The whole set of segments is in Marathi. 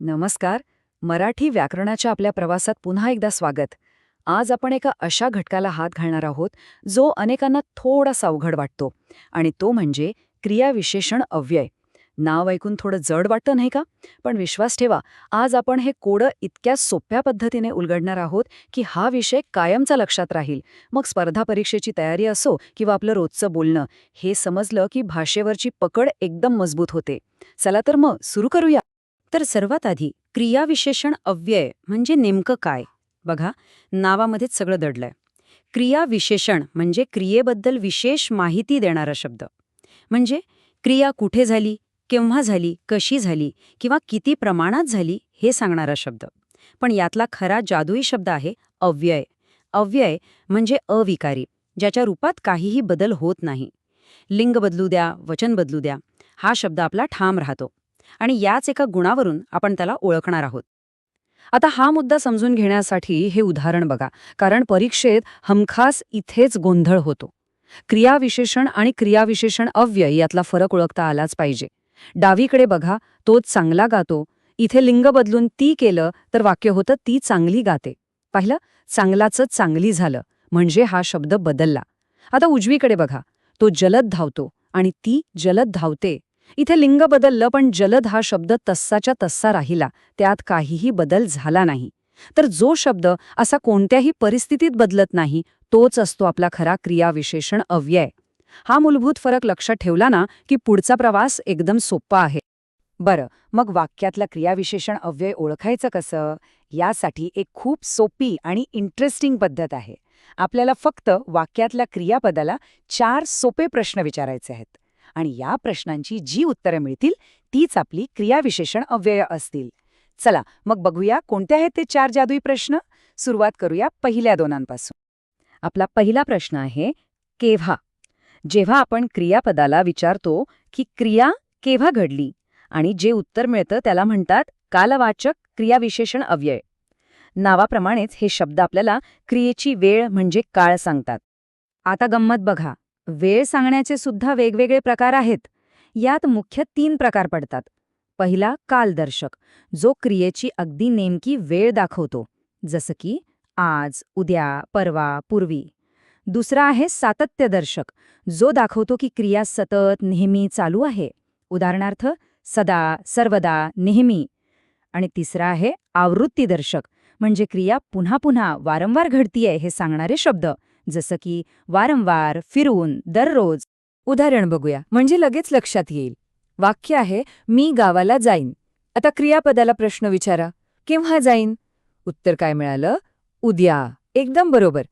नमस्कार. मराठी व्याकरणाच्या आपल्या प्रवासात पुन्हा एकदा स्वागत. आज आपण एका अशा घटकाला हात घालणार आहोत जो अनेकांना थोडासा अवघड वाटतो आणि तो म्हणजे क्रियाविशेषण अव्यय. नाव ऐकून थोडं जड वाटतं नाही का? पण विश्वास ठेवा आज आपण हे कोडं इतक्या सोप्या पद्धतीने उलगडणार आहोत की हा विषय कायमचा लक्षात राहील. मग स्पर्धा परीक्षेची तयारी असो किंवा आपलं रोजचं बोलणं हे समजलं की भाषेवरची पकड एकदम मजबूत होते. चला तर मग सुरू करूया. तर सर्वात आधी क्रियाविशेषण अव्यय म्हणजे नेमकं काय? बघा नावामध्येच सगळं दडलंय. क्रियाविशेषण म्हणजे क्रियेबद्दल विशेष माहिती देणारा शब्द. म्हणजे क्रिया कुठे झाली केव्हा झाली कशी झाली किंवा किती प्रमाणात झाली हे सांगणारा शब्द. पण यातला खरा जादुई शब्द आहे अव्यय. अव्यय म्हणजे अविकारी ज्याच्या रूपात काहीही बदल होत नाही. लिंग बदलू द्या वचन बदलू द्या हा शब्द आपला ठाम राहतो. आणि याच एका गुणावरून आपण त्याला ओळखणार आहोत. आता हा मुद्दा समजून घेण्यासाठी हे उदाहरण बघा कारण परीक्षेत हमखास इथेच गोंधळ होतो. क्रियाविशेषण आणि क्रियाविशेषण अव्यय यातला फरक ओळखता आलाच पाहिजे. डावीकडे बघा तोच चांगला गातो. इथे लिंग बदलून ती केलं तर वाक्य होतं ती चांगली गाते. पाहिलं? चांगलाचं चांगली झालं म्हणजे हा शब्द बदलला. आता उजवीकडे बघा तो जलद धावतो आणि ती जलद धावते. इथे लिंग बदललं पण जलद हा शब्द तस्साच्या तस्सा राहिला. त्यात काहीही बदल झाला नाही. तर जो शब्द असा कोणत्याही परिस्थितीत बदलत नाही तोच असतो आपला खरा क्रियाविशेषण अव्यय. हा मूलभूत फरक लक्षात ठेवला ना की पुढचा प्रवास एकदम सोपा आहे. बरं मग वाक्यातला क्रियाविशेषण अव्यय ओळखायचं कसं? यासाठी एक खूप सोपी आणि इंटरेस्टिंग पद्धत आहे. आपल्याला फक्त वाक्यातल्या क्रियापदाला चार सोपे प्रश्न विचारायचे आहेत. आणि या प्रश्नांची जी उत्तरं मिळतील तीच आपली क्रियाविशेषण अव्यय असतील. चला मग बघूया कोणते आहेत ते चार जादुई प्रश्न? सुरुवात करूया पहिल्या दोनांपासून. आपला पहिला प्रश्न आहे केव्हा? जेव्हा आपण क्रियापदाला विचारतो की क्रिया केव्हा घडली आणि जे उत्तर मिळतं त्याला म्हणतात कालवाचक क्रियाविशेषण अव्यय. नावाप्रमाणेच हे शब्द आपल्याला क्रियेची वेळ म्हणजे काळ सांगतात. आता गंमत बघा. वेळ सांगण्याचे सुद्धा वेगवेगळे प्रकार आहेत. यात मुख्य तीन प्रकार पडतात. पहिला कालदर्शक जो क्रियेची अगदी नेमकी वेळ दाखवतो जसं की आज उद्या परवा पूर्वी. दुसरा आहे सातत्यदर्शक जो दाखवतो की क्रिया सतत नेहमी चालू आहे. उदाहरणार्थ सदा सर्वदा नेहमी. आणि तिसरा आहे आवृत्तीदर्शक म्हणजे क्रिया पुन्हा पुन्हा वारंवार घडतीये हे सांगणारे शब्द. जसं की वारंवार फिरून दररोज. उदाहरण बघूया. म्हणजे लगेच लक्षात येईल. वाक्य आहे मी गावाला जाईन. आता क्रियापदाला प्रश्न विचारा. केव्हा जाईन? उत्तर काय मिळालं? उद्या. एकदम बरोबर.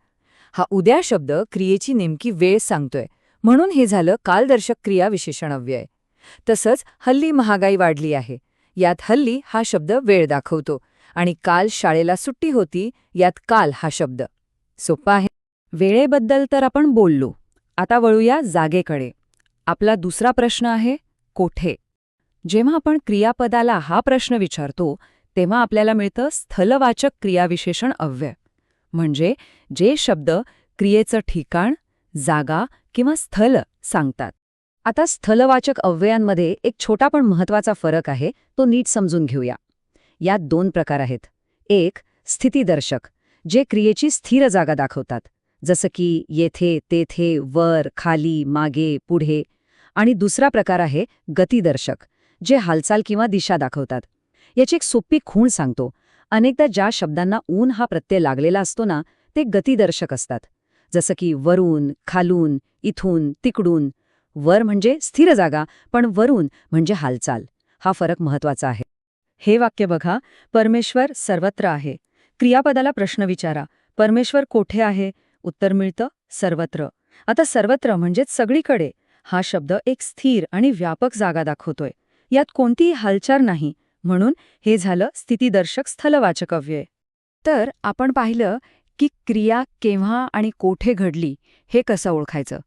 हा उद्या शब्द क्रियेची नेमकी वेळ सांगतोय. म्हणून हे झालं कालदर्शक क्रिया विशेषणव्यय. तसंच हल्ली महागाई वाढली आहे. यात हल्ली हा शब्द वेळ दाखवतो. आणि काल शाळेला सुट्टी होती यात काल हा शब्द. सोपा आहे? वेळेबद्दल तर आपण बोललो. आता वळूया जागेकडे. आपला दुसरा प्रश्न आहे कोठे? जेव्हा आपण क्रियापदाला हा प्रश्न विचारतो तेव्हा आपल्याला मिळतं स्थलवाचक क्रियाविशेषण अव्यय. म्हणजे जे शब्द क्रियेचं ठिकाण जागा किंवा स्थल सांगतात. आता स्थलवाचक अव्ययांमध्ये एक छोटा पण महत्त्वाचा फरक आहे तो नीट समजून घेऊया. यात दोन प्रकार आहेत. एक स्थितीदर्शक जे क्रियेची स्थिर जागा दाखवतात. जसं की येथे तेथे वर खाली मागे पुढे. आणि दुसरा प्रकार आहे गतिदर्शक जे हालचाल किंवा दिशा दाखवतात. याची एक सोपी खूण सांगतो. अनेकदा ज्या शब्दांना ऊन हा प्रत्यय लागलेला असतो ना ते गतिदर्शक असतात. जसं की वरून खालून इथून तिकडून. वर म्हणजे स्थिर जागा पण वरून म्हणजे हालचाल. हा फरक महत्त्वाचा आहे. हे वाक्य बघा. परमेश्वर सर्वत्र आहे. क्रियापदाला प्रश्न विचारा. परमेश्वर कोठे आहे? उत्तर मिळतं सर्वत्र. आता सर्वत्र म्हणजेच सगळीकडे हा शब्द एक स्थिर आणि व्यापक जागा दाखवतोय. यात कोणतीही हालचाल नाही म्हणून हे झालं स्थितीदर्शक स्थलवाचकव्य तर आपण पाहिलं की क्रिया केव्हा आणि कोठे घडली हे कसं ओळखायचं?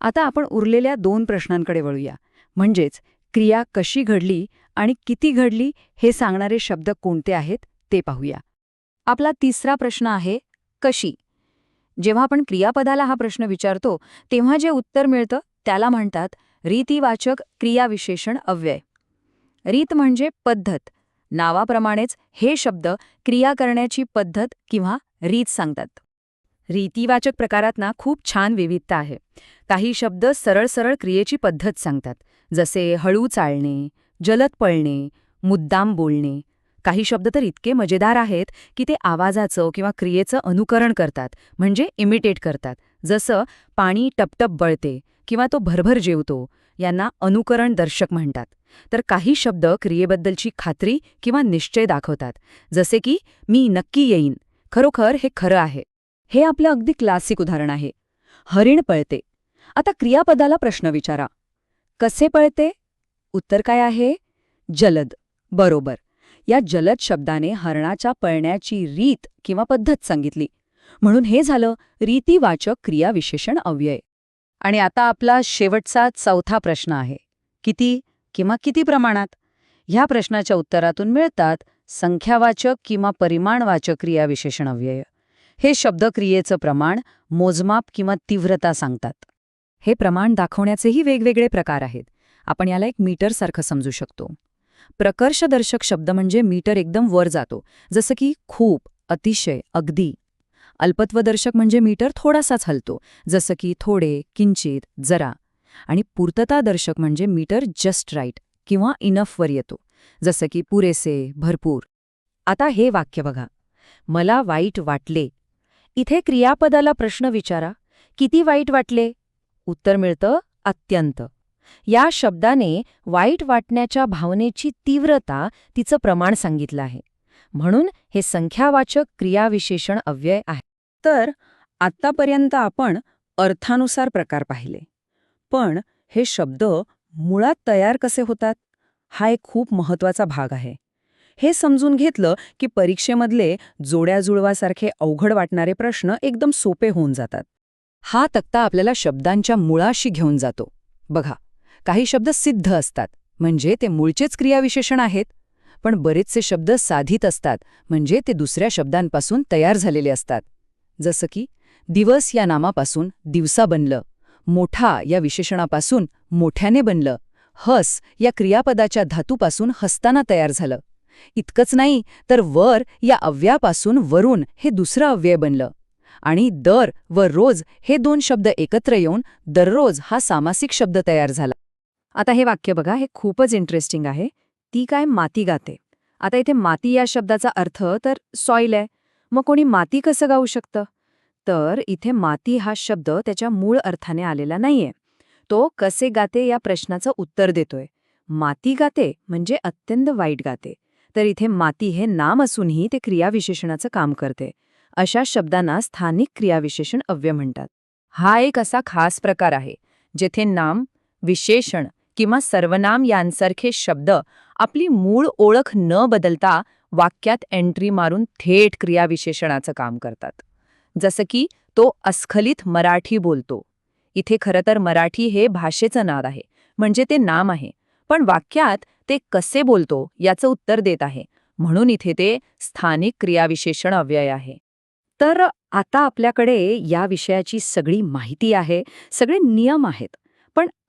आता आपण उरलेल्या दोन प्रश्नांकडे वळूया. म्हणजेच क्रिया कशी घडली आणि किती घडली हे सांगणारे शब्द कोणते आहेत ते पाहूया. आपला तिसरा प्रश्न आहे कशी? जेव्हा आपण क्रियापदाला हा प्रश्न विचारतो तेव्हा जे उत्तर मिळतं त्याला म्हणतात रीतिवाचक क्रियाविशेषण अव्यय. रीत म्हणजे पद्धत. नावाप्रमाणेच हे शब्द क्रिया करण्याची पद्धत किंवा रीत सांगतात. रीतिवाचक प्रकारात ना खूप छान विविधता आहे. काही शब्द सरळ सरळ क्रियेची पद्धत सांगतात. जसे हळू चालणे जलद पळणे मुद्दाम बोलणे काही शब्द तर इतके मजेदार आहेत की ते आवाजाचं किंवा क्रियेचं अनुकरण करतात म्हणजे इमिटेट करतात. जसं पाणी टपटप बळते किंवा तो भरभर जेवतो यांना अनुकरण दर्शक म्हणतात. तर काही शब्द क्रियेबद्दलची खात्री किंवा निश्चय दाखवतात. जसे की मी नक्की येईन. खरोखर हे खरं आहे. हे आपलं अगदी क्लासिक उदाहरण आहे. हरिण पळते. आता क्रियापदाला प्रश्न विचारा. कसे पळते? उत्तर काय आहे? जलद. बरोबर. या जलद शब्दाने हरणाच्या पळण्याची रीत किंवा पद्धत सांगितली. म्हणून हे झालं रीतीवाचक क्रियाविशेषण अव्यय. आणि आता आपला शेवटचा चौथा प्रश्न आहे. किती किंवा किती प्रमाणात? ह्या प्रश्नाच्या उत्तरातून मिळतात संख्यावाचक किंवा परिमाणवाचक क्रियाविशेषण अव्यय. हे शब्दक्रियेचं प्रमाण मोजमाप किंवा तीव्रता सांगतात. हे प्रमाण दाखवण्याचेही वेगवेगळे प्रकार आहेत. आपण याला एक मीटरसारखं समजू शकतो. प्रकर्षदर्शक शब्द म्हणजे मीटर एकदम वर जातो जसं की खूप अतिशय अगदी. अल्पत्वदर्शक म्हणजे मीटर थोडासाच हलतो जसं की थोडे किंचित जरा. आणि पूर्ततादर्शक म्हणजे मीटर जस्ट राईट किंवा इनफवर येतो जसं की पुरेसे भरपूर. आता हे वाक्य बघा. मला वाईट वाटले. इथे क्रियापदाला प्रश्न विचारा. किती वाईट वाटले? उत्तर मिळतं अत्यंत. या शब्दाने वाईट वाटण्याच्या भावनेची तीव्रता तिचं प्रमाण सांगितलं आहे. म्हणून हे संख्यावाचक क्रियाविशेषण अव्यय आहे. तर आत्तापर्यंत आपण अर्थानुसार प्रकार पाहिले. पण हे शब्द मुळात तयार कसे होतात? हा एक खूप महत्त्वाचा भाग आहे. हे समजून घेतलं की परीक्षेमधले जोड्याजुळवासारखे अवघड वाटणारे प्रश्न एकदम सोपे होऊन जातात. हा तक्ता आपल्याला शब्दांच्या मुळाशी घेऊन जातो. बघा. काही शब्द सिद्ध असतात. म्हणजे ते मूळचेच क्रियाविशेषण आहेत. पण बरेचसे शब्द साधित असतात. म्हणजे ते दुसऱ्या शब्दांपासून तयार झालेले असतात. जसं की दिवस या नामापासून दिवसा बनलं. मोठा या विशेषणापासून मोठ्याने बनलं. हस या क्रियापदाच्या धातूपासून हसताना तयार झालं. इतकंच नाही तर वर या अव्यापासून वरून हे दुसरं अव्यय बनलं. आणि दर व रोज हे दोन शब्द एकत्र येऊन दररोज हा सामासिक शब्द तयार झाला. आता हे वाक्य बघा हे खूपच इंटरेस्टिंग आहे. ती काय माती गाते. आता इथे माती या शब्दाचा अर्थ तर सॉईल आहे. मग कोणी माती कसं गाऊ शकतं? तर इथे माती हा शब्द त्याच्या मूळ अर्थाने आलेला नाहीये. तो कसे गाते या प्रश्नाचं उत्तर देतोय. माती गाते म्हणजे अत्यंत वाईट गाते. तर इथे माती हे नाम असूनही ते क्रियाविशेषणाचं काम करते. अशा शब्दांना स्थानिक क्रियाविशेषण अव्य म्हणतात. हा एक असा खास प्रकार आहे जेथे नाम विशेषण किंवा सर्वनाम यांसारखे शब्द आपली मूळ ओळख न बदलता वाक्यात एंट्री मारून थेट क्रियाविशेषणाचं काम करतात. जसं की तो अस्खलित मराठी बोलतो. इथे खरं तर मराठी हे भाषेचं नाद आहे म्हणजे ते नाम आहे. पण वाक्यात ते कसे बोलतो याचं उत्तर देत आहे. म्हणून इथे ते स्थानिक क्रियाविशेषण अव्यय आहे. तर आता आपल्याकडे या विषयाची सगळी माहिती आहे सगळे नियम आहेत.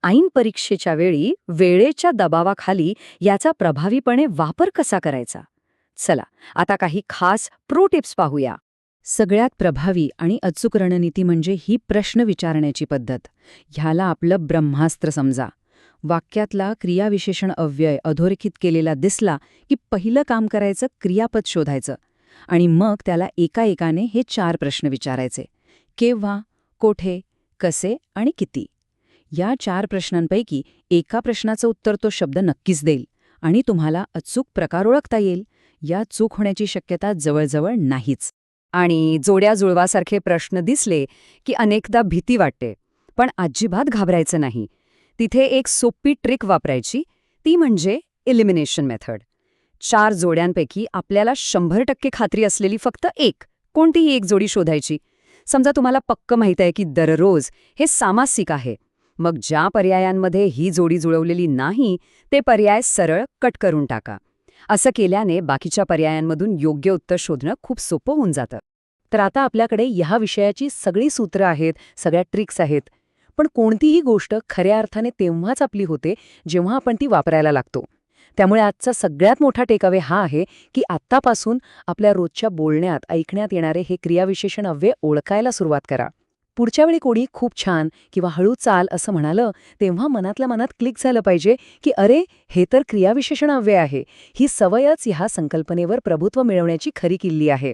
ऐन परीक्षेच्या वेळी वेळेच्या दबावाखाली याचा प्रभावीपणे वापर कसा करायचा? चला आता काही खास प्रो टिप्स पाहूया. सगळ्यात प्रभावी आणि अचूक रणनीती म्हणजे ही प्रश्न विचारण्याची पद्धत. ह्याला आपलं ब्रह्मास्त्र समजा. वाक्यातला क्रियाविशेषण अव्यय अधोरेखित केलेला दिसला की पहिलं काम करायचं क्रियापद शोधायचं. आणि मग त्याला एका एकाने हे चार प्रश्न विचारायचे. केव्हा कोठे कसे आणि किती? या चार प्रश्नांपैकी एका प्रश्नाचं उत्तर तो शब्द नक्कीच देईल आणि तुम्हाला अचूक प्रकार ओळखता येईल. या चूक होण्याची शक्यता जवळजवळ नाहीच. आणि जोड्या जुळवासारखे प्रश्न दिसले की अनेकदा भीती वाटते पण अजिबात घाबरायचं नाही. तिथे एक सोपी ट्रिक वापरायची ती म्हणजे इलिमिनेशन मेथड. चार जोड्यांपैकी आपल्याला शंभर टक्के खात्री असलेली फक्त एक कोणतीही एक जोडी शोधायची. समजा तुम्हाला पक्क माहीत आहे की दररोज हे सामासिक आहे. मग ज्या पर्यायांमध्ये ही जोडी जुळवलेली नाही ते पर्याय सरळ कट करून टाका. असं केल्याने बाकीच्या पर्यायांमधून योग्य उत्तर शोधणं खूप सोपं होऊन जातं. तर आता आपल्याकडे ह्या विषयाची सगळी सूत्रं आहेत सगळ्या ट्रिक्स आहेत. पण कोणतीही गोष्ट खऱ्या अर्थाने तेव्हाच आपली होते जेव्हा आपण ती वापरायला लागतो. त्यामुळे आजचा सगळ्यात मोठा टेकअवे हा आहे की आत्तापासून आपल्या रोजच्या बोलण्यात ऐकण्यात येणारे हे क्रियाविशेषण अव्यय ओळखायला सुरुवात करा. पुढच्या वेळी कोणी खूप छान किंवा हळू चाल असं म्हणालं तेव्हा मनातल्या मनात क्लिक झालं पाहिजे की अरे हे तर क्रियाविशेषणाव्य आहे. ही सवयच ह्या संकल्पनेवर प्रभुत्व मिळवण्याची खरी किल्ली आहे.